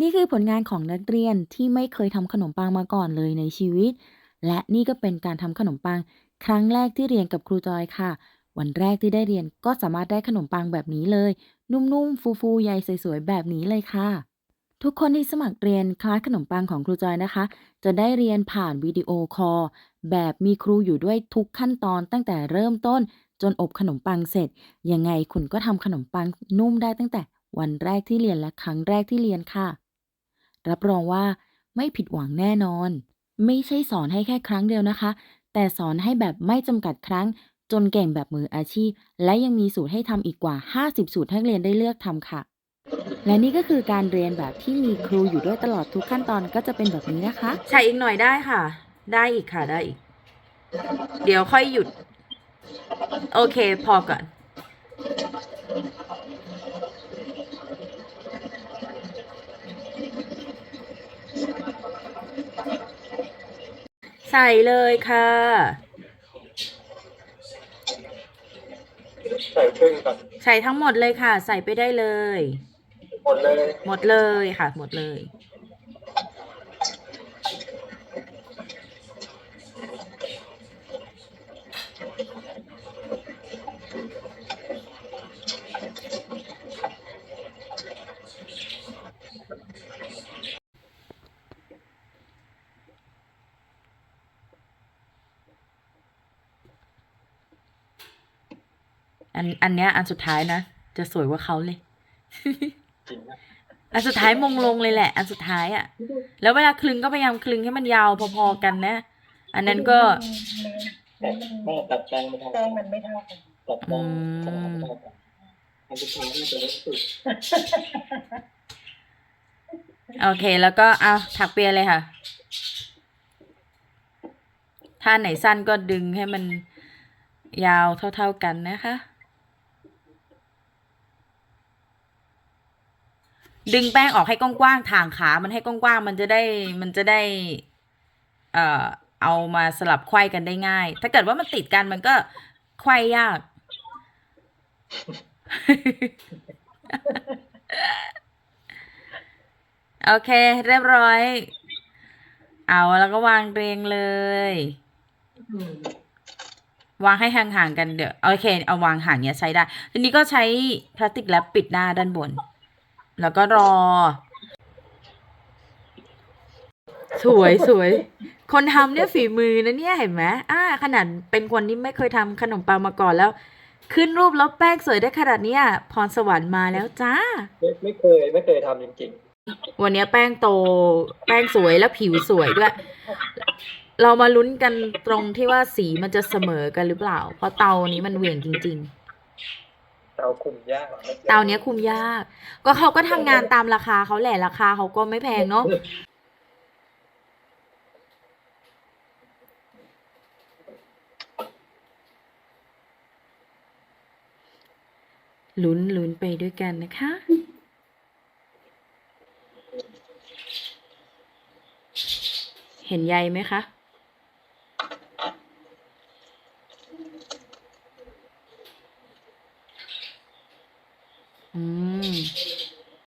นี่คือผลงานของนักเรียนที่ไม่เคยทำขนมปังมาก่อนเลยในชีวิต และนี่ก็เป็นการทำขนมปัง ครั้งแรกที่เรียนกับครูจอยค่ะ วันแรกที่ได้เรียนก็สามารถได้ขนมปังแบบนี้เลย นุ่มๆ ฟูๆ ใยสวยๆ แบบนี้เลยค่ะ ทุกคนที่สมัครเรียนคลาสขนมปังของครูจอยนะคะ จะได้เรียนผ่านวิดีโอคอลแบบมีครูอยู่ด้วยทุกขั้นตอนตั้งแต่เริ่มต้น จนอบขนมปังเสร็จ ยังไงคุณก็ทำขนมปังนุ่มได้ตั้งแต่วันแรกที่เรียนและครั้งแรกที่เรียนค่ะ รับรองว่าไม่ผิดหวังแน่นอน ไม่ใช่สอนให้แค่ครั้งเดียวนะคะ แต่สอนให้แบบไม่จำกัดครั้ง จนเก่งแบบมืออาชีพ และยังมีสูตรให้ทำอีกกว่า 50 สูตรให้เรียนได้เลือกทำค่ะ และนี่ก็คือการเรียนแบบที่มีครูอยู่ด้วยตลอดทุกขั้นตอนก็จะเป็นแบบนี้นะคะใส่อีกหน่อยได้ค่ะ ได้อีกค่ะได้อีก เดี๋ยวค่อยหยุด โอเค พอก่อน ใส่เลยค่ะใส่ครึ่งก่อนใส่ทั้งหมดเลยค่ะ ใส่ไปได้เลย หมดเลย หมดเลยค่ะ หมดเลย อันอันเนี้ยอันสุดท้ายนะ จะสวยกว่าเขาเลยจริงนะอันสุดท้ายมงลงเลยแหละ อันสุดท้ายอะ่ะ แล้วเวลาคลึงก็พยายามคลึงให้มันยาวพอๆกันนะ อันนั้นก็แต่แม่ตัดแป้งไม่เท่าแป้กังนมันไม่เท่ากันตัดแป้งอืมขนาดไม่เท่ากันอันสุดท้ายนี่จะเล็กสุดโอเค แล้วก็เอาถักเปียเลยค่ะ ถ้าไหนสั้นก็ดึงให้มันยาวเท่าๆกันนะคะ ดึงแป้งออกให้กว้างๆถ่างขา มันให้กว้างๆมันจะได้มันจะได้ เอ่อเอามาสลับไขว้กันได้ง่าย ถ้าเกิดว่ามันติดกันมันก็ไขว้ยาก โอเค เรียบร้อย เอาแล้วก็วางเรียงเลย วางให้ห่างๆกันเดี๋ยว โอเค เอาวางห่างเนี้ยใช้ได้ ทีนี้ก็ใช้พลาสติกแรปปิดหน้าด้านบน แล้วก็รอ สวยสวย คนทำเนี่ยฝีมือนะเนี่ยเห็นไหมอ่า ขนาดเป็นคนที่ไม่เคยทำขนมปังมาก่อนแล้ว ขึ้นรูปแล้วแป้งสวยได้ขนาดเนี้ยพรสวรรค์มาแล้วจ้า ไม่ไม่เคย ไม่เคยทำจริงวันนี้แป้งโต แป้งสวยแล้วผิวสวยด้วย เรามาลุ้นกันตรงที่ว่าสีมันจะเสมอกันหรือเปล่า เพราะเตานี้มันเหวี่ยงจริง ๆ เตาคุมยากเตาเนี้ยคุมยาก ก็เขาก็ทำงานตามราคาเขาแหละราคาเขาก็ไม่แพงเนาะลุ้นลุ้นไปด้วยกันนะคะ เห็นใยไหมคะ